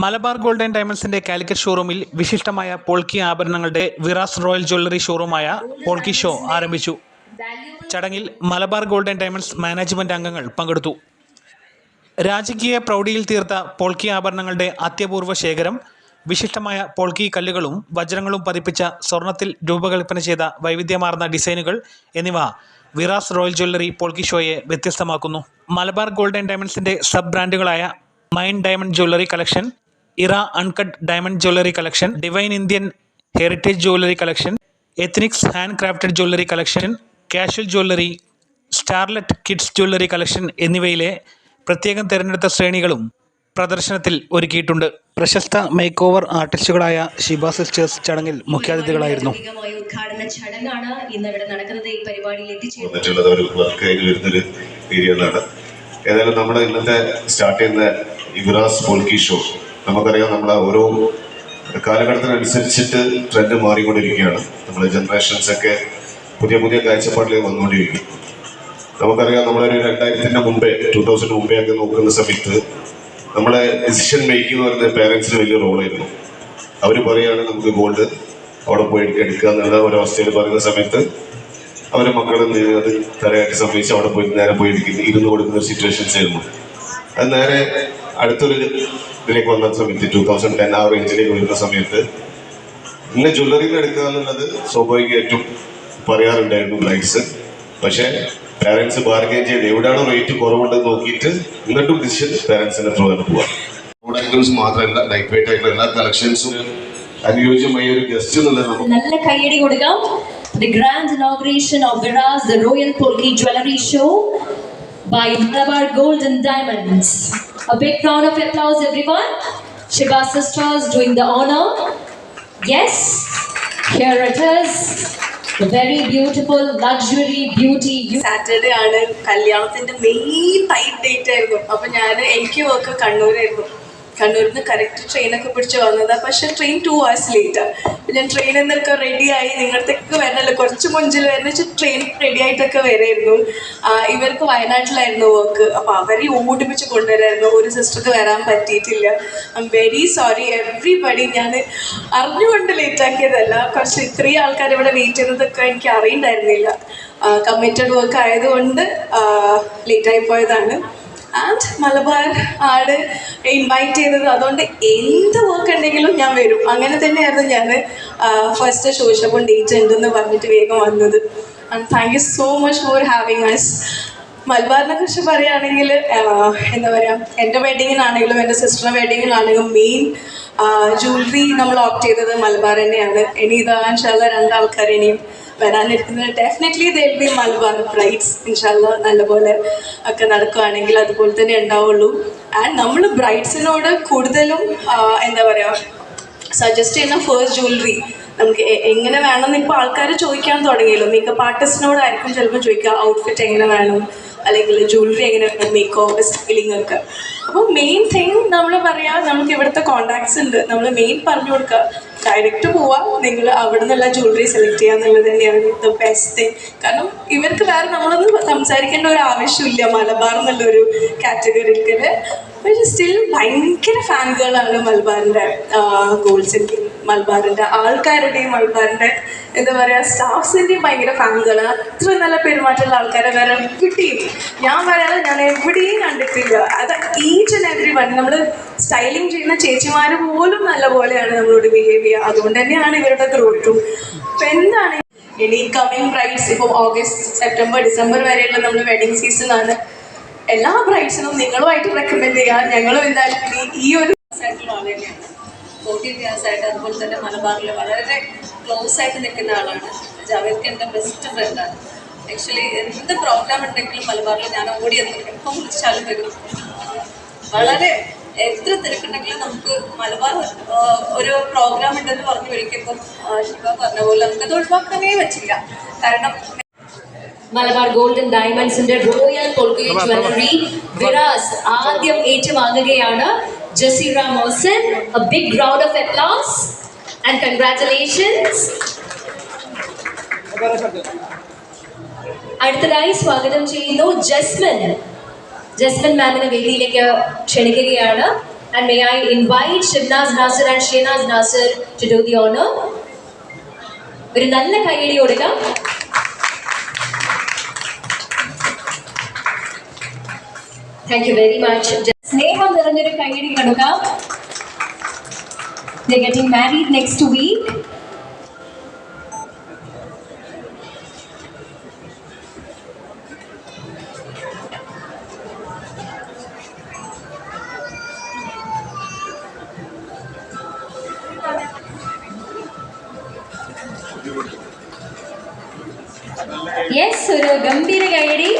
Malabar gold and ഡയമണ്ട്സിന്റെ കാലിക്കറ്റ് ഷോറൂമിൽ വിശിഷ്ടമായ പോൾക്കി ആഭരണങ്ങളുടെ വിറാസ് റോയൽ ജ്വല്ലറി ഷോറൂമായ പോൾക്കി ഷോ ആരംഭിച്ചു. ചടങ്ങിൽ Malabar gold and diamonds management അംഗങ്ങൾ പങ്കെടുത്തു. രാജകീയ പ്രൗഢിയിൽ തീർത്ത പോൾക്കി ആഭരണങ്ങളുടെ അത്യപൂർവ ശേഖരം വിശിഷ്ടമായ പോൾക്കി കല്ലുകളും വജ്രങ്ങളും പതിപ്പിച്ച സ്വർണത്തിൽ രൂപകൽപ്പന ചെയ്ത വൈവിധ്യമാർന്ന ഡിസൈനുകൾ എന്നിവ വിറാസ് റോയൽ ജ്വല്ലറി പോൾക്കി ഷോയെ വ്യത്യസ്തമാക്കുന്നു. മലബാർ ഗോൾഡ് ആൻഡ് ഡയമണ്ട്സിന്റെ sub ബ്രാൻഡുകളായ Mine diamond jewellery collection Era uncut diamond jewellery collection Divine Indian heritage jewellery collection Ethnix hand crafted jewellery collection casual jewellery Starlet kids jewellery collection എന്നിവയിലെ പ്രത്യേകം തിരഞ്ഞെടുത്ത ശ്രേണികളും പ്രദർശനത്തിൽ ഒരുക്കിയിട്ടുണ്ട്. പ്രശസ്ത മേക്ക് ഓവർ ആർട്ടിസ്റ്റുകളായ ശിബ സിസ്റ്റേഴ്സ് ചടങ്ങിൽ മുഖ്യാതിഥികളായിരുന്നു. ഉദ്ഘാടന ചടങ്ങാണ് ഇന്ന് ഇവിടെ നടക്കുന്നത്. ഈ പരിപാടിയിൽ ഒരു വരുന്നൊരു ഏതായാലും നമ്മുടെ ഇന്നത്തെ സ്റ്റാർട്ട് ചെയ്യുന്ന ഇബ്രാസ് പോൾക്കി ഷോ നമുക്കറിയാം നമ്മളെ ഓരോ കാലഘട്ടത്തിനനുസരിച്ചിട്ട് ട്രെൻഡ് മാറിക്കൊണ്ടിരിക്കുകയാണ്. നമ്മുടെ ജനറേഷൻസ് ഒക്കെ പുതിയ പുതിയ കാഴ്ചപ്പാടിലേക്ക് വന്നുകൊണ്ടിരിക്കും നമുക്കറിയാം നമ്മളൊരു രണ്ടായിരത്തിന്റെ മുമ്പേ ടൂ തൗസൻഡ് മുമ്പേ ഒക്കെ നോക്കുന്ന സമയത്ത് നമ്മളെ ഡിസിഷൻ മേക്കിംഗ് എന്ന് പറയുന്നത് പേരൻസിന് വലിയ റോളായിരുന്നു അവർ പറയുകയാണ് നമുക്ക് ഗോൾഡ് അവിടെ പോയി എടുക്കുക എന്നുള്ള ഒരവസ്ഥയിൽ പറയുന്ന സമയത്ത് അവരെ മക്കൾ അത് തലയാട്ടി സംബന്ധിച്ച് അവിടെ പോയി നേരെ പോയി എടുക്കുന്നു ഇരുന്ന് കൊടുക്കുന്ന സിറ്റുവേഷൻസ് ആയിരുന്നു. അത് നേരെ അടുത്തൊരു ഇതിലേക്ക് വന്ന സമയത്ത് ടൂ തൗസൻഡ് ടെൻ ആ റേഞ്ചിലേക്ക് വരുന്ന സമയത്ത് ഇന്ന് ജ്വല്ലറിയിൽ എടുക്കുക എന്നുള്ളത് സ്വാഭാവികമായിട്ടും പറയാറുണ്ടായിരുന്നു ബ്രൈഡ്സ് പക്ഷേ പാരൻസ് ബാർഗൈൻ ചെയ്ത് എവിടെയാണോ റേറ്റ് കുറവുണ്ടെന്ന് നോക്കിയിട്ട് എന്നിട്ടും ഡിസിഷൻ പാരൻസിന്റെ ത്രൂ തന്നെ പോവാം റോഡ് ഐറ്റംസ് മാത്രമല്ല ലൈറ്റ് വെയിറ്റ് ആയിട്ടുള്ള എല്ലാ കളക്ഷൻസും അനുയോജ്യമായ ഒരു ഗസ്റ്റ് എന്നുള്ളത് നല്ല കൈയടി കൊടുക്കാം. The grand inauguration of Viras, the Royal Polki Jewelry Show. By Malabar Gold and Diamonds. A big round of applause, everyone. Shiba sisters doing the honor. Yes, here it is. The very beautiful luxury beauty. Saturday ആണ് കല്യാണത്തിന്റെ main tight date ആയിരുന്നു അപ്പൊ ഞാൻ എനിക്ക് work കണ്ണൂരായിരുന്നു കണ്ണൂരിൽ നിന്ന് correct ട്രെയിനൊക്കെ പിടിച്ച് വന്നതാ. പക്ഷെ ട്രെയിൻ ടു അവേഴ്സ് ലേറ്റ് ഞാൻ ട്രെയിനിൽ നിന്നൊക്കെ റെഡി ആയി നിങ്ങളത്തേക്ക് വരണല്ലോ. കുറച്ച് മുഞ്ചിൽ വരുന്ന വെച്ചാൽ ട്രെയിൻ റെഡി ആയിട്ടൊക്കെ വരായിരുന്നു. ഇവർക്ക് വയനാട്ടിലായിരുന്നു വർക്ക് അപ്പൊ അവരെ ഓടിപ്പിച്ച് കൊണ്ടുവരായിരുന്നു. ഒരു സിസ്റ്റർക്ക് വരാൻ പറ്റിയിട്ടില്ല. I M very sorry everybody ഞാൻ അറിഞ്ഞുകൊണ്ട് ലേറ്റ് ആക്കിയതല്ല. കുറച്ച് ഇത്രയും ആൾക്കാർ ഇവിടെ വെയിറ്റ് ചെയ്യുന്നതൊക്കെ എനിക്ക് അറിയണ്ടായിരുന്നില്ല. കമ്മിറ്റഡ് വർക്ക് ആയതുകൊണ്ട് ലേറ്റ് ആയി പോയതാണ്. ആൻഡ് മലബാർ ആട് ഇൻവൈറ്റ് ചെയ്തത് അതുകൊണ്ട് എന്ത് വർക്ക് ഉണ്ടെങ്കിലും ഞാൻ വരും. അങ്ങനെ തന്നെയായിരുന്നു ഞാൻ ഫസ്റ്റ് ചോദിച്ചപ്പോൾ ഡേറ്റ് ഉണ്ടെന്ന് പറഞ്ഞിട്ട് വേഗം വന്നത്. And thank you so much for having us മലബാറിനെ കുറിച്ച് പറയുകയാണെങ്കിൽ എന്താ പറയുക എന്റെ വെഡിങ്ങിനാണെങ്കിലും എന്റെ സിസ്റ്ററിന്റെ വെഡിങ്ങിനാണെങ്കിലും മെയിൻ ജ്വല്ലറി നമ്മൾ ഓപ്റ്റ് ചെയ്തത് മലബാർ തന്നെയാണ്. ഇനി ഇതാ ചില രണ്ടാൾക്കാർ ഇനിയും വരാനിരിക്കുന്നത്. ഡെഫിനറ്റ്ലി ദിൽ ബി മലബാർ ബ്രൈറ്റ്സ് ഇൻഷാല്ല നല്ലപോലെ ഒക്കെ നടക്കുകയാണെങ്കിൽ അതുപോലെ തന്നെ ഉണ്ടാവുള്ളൂ. ആൻഡ് നമ്മൾ ബ്രൈറ്റ്സിനോട് കൂടുതലും എന്താ പറയുക സജസ്റ്റ് ചെയ്യുന്ന ഫേസ്റ്റ് ജ്വല്ലറി നമുക്ക് എങ്ങനെ എങ്ങനെ വേണമെന്ന് ഇപ്പോൾ ആൾക്കാർ ചോദിക്കാൻ തുടങ്ങിയല്ലോ. മേക്കപ്പ് ആർട്ടിസ്റ്റിനോടായിരിക്കും ചിലപ്പോൾ ചോദിക്കുക ഔട്ട്ഫിറ്റ് എങ്ങനെ വേണം? അല്ലെങ്കിൽ ജ്വല്ലറി എങ്ങനെ വേണം? മേക്കപ്പ് സ്റ്റൈലിംഗ് ഒക്കെ അപ്പോൾ മെയിൻ തിങ് നമ്മൾ പറയാ നമുക്ക് ഇവിടുത്തെ കോണ്ടാക്ട്സ് ഉണ്ട്. നമ്മൾ മെയിൻ പറഞ്ഞു കൊടുക്കുക. ഡയറക്റ്റ് പോവാം. നിങ്ങൾ അവിടെ നിന്നുള്ള ജ്വല്ലറി സെലക്ട് ചെയ്യുക എന്നുള്ളത് തന്നെയാണ് ദ ബെസ്റ്റ് തിങ് കാരണം ഇവർക്ക് വേറെ നമ്മളൊന്നും സംസാരിക്കേണ്ട ഒരു ആവശ്യമില്ല. മലബാർ എന്നുള്ളൊരു കാറ്റഗറിക്ക് പക്ഷെ സ്റ്റിൽ ഭയങ്കര ഫാനുകളാണ് മലബാറിന്റെ ഗോൾസിന്റെയും മലബാറിന്റെ ആൾക്കാരുടെയും മലബാറിന്റെ എന്താ പറയുക സ്റ്റാഫ്സിന്റെയും ഭയങ്കര ഫാനുകളാണ് അത്ര നല്ല പെരുമാറ്റമുള്ള ആൾക്കാരെ വേറെ എവിടെയും ഞാൻ പറയാതെ ഞാൻ എവിടെയും കണ്ടിട്ടില്ല. അത് ഈച്ച് ആൻഡ് എവറി വൺ നമ്മൾ സ്റ്റൈലിംഗ് ചെയ്യുന്ന ചേച്ചിമാർ പോലും നല്ല പോലെയാണ് നമ്മളോട് ബിഹേവ് ചെയ്യുക. അതുകൊണ്ട് തന്നെയാണ് ഇവരുടെ ഗ്രോത്തും അപ്പം എന്താണ്? ഇനി കമ്മിങ് ബ്രൈഡ്സ് ഇപ്പോൾ ഓഗസ്റ്റ് സെപ്റ്റംബർ ഡിസംബർ വരെയുള്ള നമ്മുടെ വെഡിങ് സീസൺ ആണ്. എല്ലാ ബ്രൈഡ്സിനും നിങ്ങളുമായിട്ട് റെക്കമെൻഡ് ചെയ്യാം ഞങ്ങളും എന്തായാലും ഈ- ഒരു ആയിട്ട് അതുപോലെ തന്നെ മലബാറിൽ വളരെ ക്ലോസ് ആയിട്ട് നിൽക്കുന്ന ആളാണ്. ജാവേദ്ക്ക് എന്റെ ബെസ്റ്റ് ഫ്രണ്ടാണ് ആക്ച്വലി എന്ത് പ്രോഗ്രാം ഉണ്ടെങ്കിലും മലബാറിൽ ഞാൻ ഓടി എത്തും. എപ്പം വിളിച്ചാലും വരും. വളരെ എത്ര തിരക്കുണ്ടെങ്കിലും നമുക്ക് മലബാർ ഒരു പ്രോഗ്രാം ഉണ്ടെന്ന് പറഞ്ഞു വിളിക്കുമ്പോൾ ശിവ പറഞ്ഞ പോലെ നമുക്കത് ഒഴിവാക്കാനേ പറ്റില്ല. കാരണം മലബാർ ഗോൾഡൻ ഡയമണ്ട്സിന്റെ റോയൽ പൊൾക്കി ജ്വല്ലറി വിറാസ് ആദ്യം ഏറ്റുവാങ്ങുകയാണ് Jaseera Mohsin a big round of applause and congratulations അടുത്തതായി സ്വാഗതം ചെയ്യുന്നു ജസ്മിൻ. ജസ്മിൻ മാമിനെ വേദിയിലേക്ക് ക്ഷണിക്കുകയാണ് And may I invite Shibnaz Nasir and Shenaz Nasir to do the honor. ഒരു നല്ല കൈയടി കൊടുക്കാം താങ്ക് യു വെരി മച്ച് സ്നേഹം നിറഞ്ഞൊരു കൈയടി കൊടുക്കാം They're getting married next week. ಎಸ್ ಸುರು ಗಂಭೀರ ಗೈಡಿ